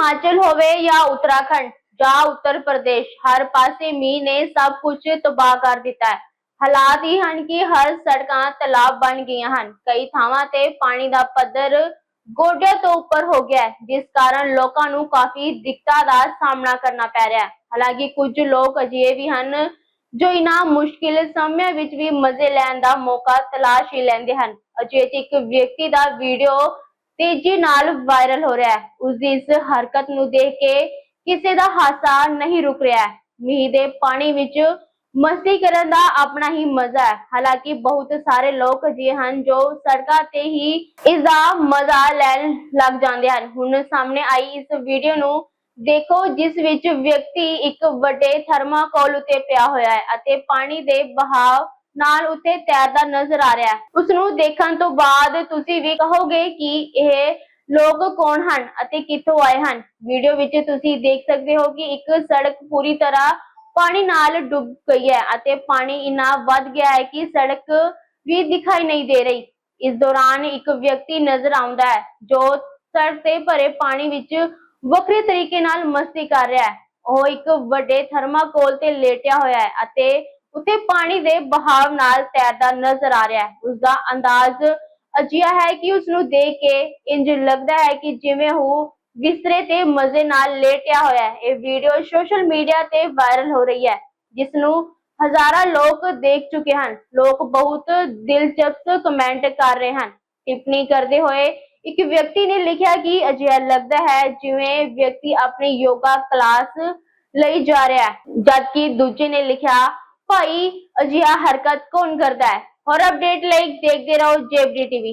ਹਿਮਾਚਲ ਹੋਵੇ ਜਾਂ ਉੱਤਰਾਖੰਡ ਜਾਂ ਉੱਤਰ ਪ੍ਰਦੇਸ਼, ਹਰ ਪਾਸੇ ਮੀਂਹ ਨੇ ਸਭ ਕੁਝ ਤਬਾਹ ਕਰ ਦਿੱਤਾ ਹੈ। ਹਾਲਾਤ ਹੀ ਹਨ ਕਿ ਹਰ ਸੜਕਾਂ ਤਲਾਬ ਬਣ ਗਈਆਂ ਹਨ। ਕਈ ਥਾਵਾਂ ਤੇ ਪਾਣੀ ਦਾ ਪੱਧਰ ਗੋਡਿਆਂ ਤੋਂ ਉੱਪਰ ਹੋ ਗਿਆ ਹੈ, ਜਿਸ ਕਾਰਨ ਲੋਕਾਂ ਨੂੰ ਕਾਫੀ ਦਿੱਕਤਾਂ ਦਾ ਸਾਹਮਣਾ ਕਰਨਾ ਪੈ ਰਿਹਾ ਹੈ। ਹਾਲਾਂਕਿ ਕੁਝ ਲੋਕ ਅਜਿਹੇ ਵੀ ਹਨ ਜੋ ਇਨ੍ਹਾਂ ਮੁਸ਼ਕਿਲ ਸਮਿਆਂ ਵਿੱਚ ਵੀ ਮਜ਼ੇ ਲੈਣ ਦਾ ਮੌਕਾ ਤਲਾਸ਼ ਹੀ ਲੈਂਦੇ ਹਨ। ਅਜਿਹੇ ਇੱਕ ਵਿਅਕਤੀ ਦਾ ਵੀਡੀਓ ਤੇਜ਼ੀ ਨਾਲ ਵਾਇਰਲ ਹੋ ਰਿਹਾ ਹੈ। ਉਸ ਦੀ ਇਸ ਹਰਕਤ ਨੂੰ ਦੇਖ ਕੇ ਕਿਸੇ ਦਾ ਹਾਸਾ ਨਹੀਂ ਰੁਕ ਰਿਹਾ ਹੈ। ਮੀਂਹ ਦੇ ਪਾਣੀ ਵਿੱਚ ਮਸਤੀ ਕਰਨ ਦਾ ਆਪਣਾ ਹੀ ਮਜ਼ਾ ਹੈ। ਹਾਲਾਂਕਿ ਬਹੁਤ ਸਾਰੇ ਲੋਕ ਅਜਿਹੇ ਹਨ ਜੋ ਸੜਕਾਂ ਤੇ ਹੀ ਇਸ ਦਾ ਮਜ਼ਾ ਲੈਣ ਲੱਗ ਜਾਂਦੇ ਹਨ। ਹੁਣ ਸਾਹਮਣੇ ਆਈ ਇਸ ਵੀਡੀਓ ਨੂੰ ਦੇਖੋ, ਜਿਸ ਵਿੱਚ ਵਿਅਕਤੀ ਇੱਕ ਵੱਡੇ ਥਰਮਾਕੋਲ ਉੱਤੇ ਪਿਆ ਹੋਇਆ ਹੈ ਅਤੇ ਪਾਣੀ ਦੇ ਬਹਾਵ ਨਾਲ ਉੱਤੇ ਤੈਰਦਾ ਨਜ਼ਰ ਆ ਰਿਹਾ ਹੈ। ਉਸ ਨੂੰ ਦੇਖਣ ਤੋਂ ਬਾਅਦ ਤੁਸੀਂ ਵੀ ਕਹੋਗੇ ਕਿ ਇਹ ਲੋਕ ਕੌਣ ਹਨ ਅਤੇ ਕਿੱਥੋਂ ਆਏ ਹਨ? ਵੀਡੀਓ ਵਿੱਚ ਤੁਸੀਂ ਦੇਖ ਸਕਦੇ ਹੋ ਕਿ ਇੱਕ ਸੜਕ ਪੂਰੀ ਤਰ੍ਹਾਂ ਪਾਣੀ ਨਾਲ ਡੁੱਬ ਗਈ ਹੈ ਅਤੇ ਪਾਣੀ ਇੰਨਾ ਵੱਧ ਗਿਆ ਹੈ ਕਿ ਸੜਕ ਵੀ ਦਿਖਾਈ ਨਹੀਂ ਦੇ ਰਹੀ। ਇਸ ਦੌਰਾਨ ਇੱਕ ਵਿਅਕਤੀ ਨਜ਼ਰ ਆਉਂਦਾ ਹੈ ਜੋ ਸੜਕ ਤੇ ਭਰੇ ਪਾਣੀ ਵਿੱਚ ਵੱਖਰੇ ਤਰੀਕੇ ਨਾਲ ਮਸਤੀ ਕਰ ਰਿਹਾ ਹੈ। ਉਹ ਇੱਕ ਵੱਡੇ ਥਰਮਾਕੋਲ ਤੇ ਲੇਟਿਆ ਹੋਇਆ ਹੈ ਅਤੇ ਉੱਥੇ ਪਾਣੀ ਦੇ ਬਹਾਵ ਨਾਲ ਤੈਰਦਾ ਨਜ਼ਰ ਆ ਰਿਹਾ ਹੈ। ਉਸ ਦਾ ਅੰਦਾਜ਼ ਅਜਿਹਾ ਹੈ ਕਿ ਉਸ ਨੂੰ ਦੇਖ ਕੇ ਇੰਜ ਲੱਗਦਾ ਹੈ ਕਿ ਜਿਵੇਂ ਉਹ ਬਿਸਤਰੇ ਤੇ ਮਜ਼ੇ ਨਾਲ ਲੇਟਿਆ ਹੋਇਆ ਹੈ। ਇਹ ਵੀਡੀਓ ਸੋਸ਼ਲ ਮੀਡੀਆ ਤੇ ਵਾਇਰਲ ਹੋ ਰਹੀ ਹੈ ਜਿਸ ਨੂੰ ਹਜ਼ਾਰਾਂ ਲੋਕ ਦੇਖ ਚੁੱਕੇ ਹਨ। ਲੋਕ ਬਹੁਤ ਦਿਲਚਸਪ ਕਮੈਂਟ ਕਰ ਰਹੇ ਹਨ। ਟਿੱਪਣੀ ਕਰਦੇ ਹੋਏ ਇੱਕ ਵਿਅਕਤੀ ਨੇ ਲਿਖਿਆ ਕਿ ਅਜਿਹਾ ਲੱਗਦਾ ਹੈ ਜਿਵੇਂ ਵਿਅਕਤੀ ਆਪਣੀ ਯੋਗਾ ਕਲਾਸ ਲਈ ਜਾ ਰਿਹਾ ਹੈ। ਜਦਕਿ ਦੂਜੇ ਨੇ ਲਿਖਿਆ ਭਾਈ ਅਜਿਹਾ ਹਰਕਤ ਕੌਣ ਕਰਦਾ ਹੈ? ਹੋਰ ਅਪਡੇਟ ਲਈ ਦੇਖਦੇ ਰਹੋ ਜੇਬਡੀ ਟੀਵੀ।